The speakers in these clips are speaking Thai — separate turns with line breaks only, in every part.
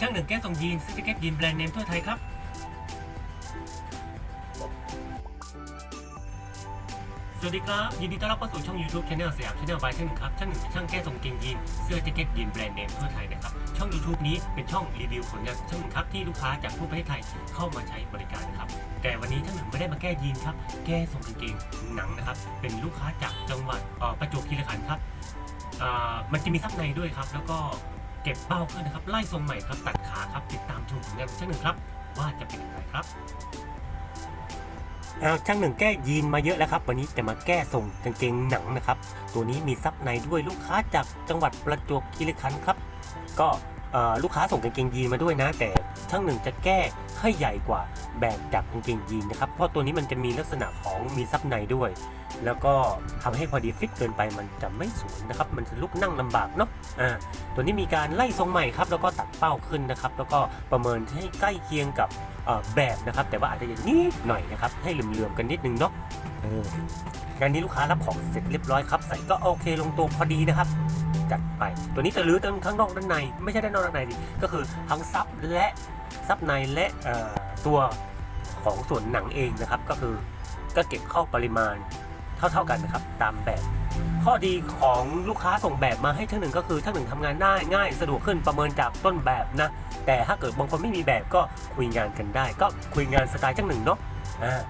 ช่างหนึ่งแก้ส่งยีนซื้อแจ็คเก็ตยีนแบรนด์เนมทั่วไทยครับ สวัสดีครับ ยินดีต้อนรับเข้าสู่ช่อง YouTube Channel สยามชาแนลบายช่างหนึ่งครับ ช่างหนึ่งเป็นช่างแก้ทรงเกงยีนเสื้อแจ็คเก็ตยีนแบรนด์เนมทั่วไทยนะครับ ช่อง YouTube นี้เป็นช่องรีวิวผลงานช่างหนึ่งครับที่ลูกค้าจากทั่วประเทศไทยเข้ามาใช้บริการนะครับ แต่วันนี้ช่างหนึ่งไม่ได้มาแก้ยีนครับ แก้ทรงกางเกงหนังนะครับ เป็นลูกค้าจากจังหวัดประจวบคีรีขันธ์ครับมันจะมีซับในด้วยครับ แล้วก็ เก็บเป้าขึ้นนะครับ ไล่ทรงใหม่ครับ ตัดขาครับ ติดตามชมผลงานของช่างหนึ่งครับ ว่าจะเป็นอย่างไรครับอ่าช่างหนึ่งแก้ยีนมาเยอะแล้วครับ วันนี้จะมาแก้ทรงกางเกงหนังนะครับ ตัวนี้มีซับในด้วยลูกค้าจากจังหวัดประจวบคีรีขันธ์ครับ ก็ลูกค้าส่งกางเกงยีนมาด้วยนะ แต่ช่างหนึ่งจะแก้ให้ใหญ่กว่า แบบจากกางเกงยีนนะครับ เพราะตัวนี้มันจะมีลักษณะของมีซับในด้วย แล้วก็ทำให้พอดีฟิตเกินไปมันจะไม่สวยนะครับ มันจะลุกนั่งลำบากเนาะอ่าตัวนี้มีการไล่ทรงใหม่ครับ แล้วก็ตัดเป้าขึ้นนะครับ แล้วก็ประเมินให้ใกล้เคียงกับแบบนะครับ แต่ว่าอาจจะอย่างนี้หน่อยนะครับ ให้เหลื่อมๆกันนิดนึงเนาะเอองานนี้ลูกค้ารับของเสร็จเรียบร้อยครับ ใส่ก็โอเคลงตัวพอดีนะครับจัดไป ตัวนี้จะรื้อทั้งข้างนอกด้านใน ไม่ใช่ด้านนอกด้านในดิก็คือทั้งซับและซับในและ ตัวของส่วนหนังเองนะครับ ก็คือก็เก็บเข้าปริมาณเท่าๆกันนะครับตามแบบ ข้อดีของลูกค้าส่งแบบมาให้ช่างหนึ่งก็คือช่างหนึ่งทำงานได้ง่ายสะดวกขึ้นประเมินจากต้นแบบนะ แต่ถ้าเกิดบางคนไม่มีแบบก็คุยงานกันได้ ก็คุยงานสไตล์ช่างหนึ่งเนาะอ่า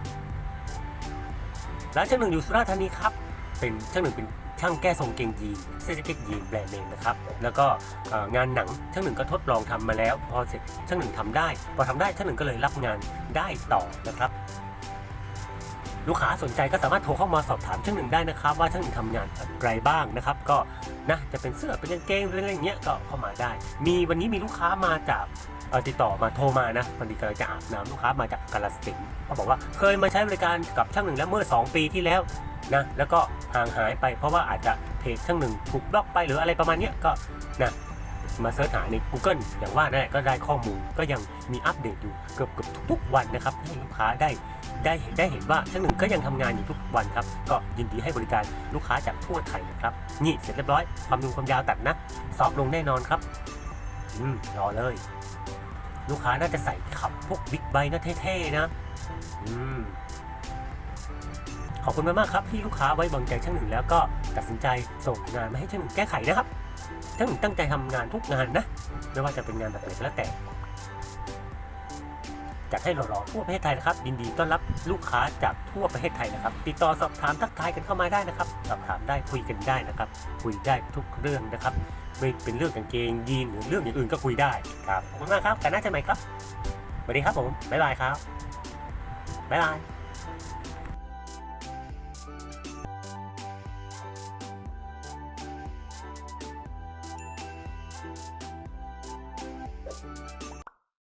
ร้านช่างหนึ่งอยู่สุราษฎร์ธานีครับ เป็นช่างหนึ่งเป็น ช่างแก้ทรงเกงยีนเสื้อแจ็คเก็ตยีนแบรนด์เนมนะครับ แล้วก็งานหนังช่างหนึ่งก็ทดลองทำมาแล้ว พอเสร็จช่างหนึ่งทำได้ พอทำได้ช่างหนึ่งก็เลยรับงานได้ต่อนะครับ ลูกค้าสนใจก็สามารถโทรเข้ามาสอบถามช่างหนึ่งได้นะครับ ว่าช่างหนึ่งทำงานอะไรบ้างนะครับ ก็นะจะเป็นเสื้อเป็นกางเกงเป็นอะไรอย่างเงี้ยก็เข้ามาได้ มีวันนี้มีลูกค้ามาจากติดต่อมาโทรมานะพอดีกำลังจะอาบน้ำลูกค้ามาจากกาลสินธุ์เขาบอกว่าเคยมาใช้บริการกับช่างหนึ่งแล้วเมื่อ 2 ปีที่แล้วนะแล้วก็ห่างหายไปเพราะว่าอาจจะเพจช่างหนึ่งถูกบล็อกไปหรืออะไรประมาณนี้ก็นะมาเสิร์ชหาใน Google อย่างว่านั่นแหละก็ได้ข้อมูลก็ยังมีอัปเดตอยู่เกือบเกือบทุกๆวันนะครับให้ลูกค้าได้ได้เห็นได้เห็นว่าช่างหนึ่งก็ยังทำงานอยู่ทุกวันครับ ก็ยินดีให้บริการลูกค้าจากทั่วไทยนะครับ นี่เสร็จเรียบร้อย ความยาวความยาวตัดนะ สอบลงแน่นอนครับ อืมรอเลย ลูกค้าน่าจะใส่ขับพวกบิ๊กไบค์นะเท่ๆนะ อืม ขอบคุณมากๆครับที่ลูกค้าไว้วางใจช่างหนึ่งแล้วก็ตัดสินใจส่งงานมาให้ช่างหนึ่งแก้ไขนะครับ ช่างหนึ่งตั้งใจทำงานทุกงานนะ ไม่ว่าจะเป็นงานแบบไหนก็แล้วแต่จัดให้หล่อๆทั่วประเทศไทยนะครับยินดีต้อนรับลูกค้าจากทั่วประเทศไทยนะครับ ติดต่อสอบถามทักทายกันเข้ามาได้นะครับ สอบถามได้คุยกันได้นะครับ คุยได้ทุกเรื่องนะครับ ไม่เป็นเรื่องกางเกงยีนหรือเรื่องอย่างอื่นก็คุยได้ครับขอบคุณมากครับกันหน้าจะใหม่ครับสวัสดีครับผมบ๊ายบายครับบ๊ายบาย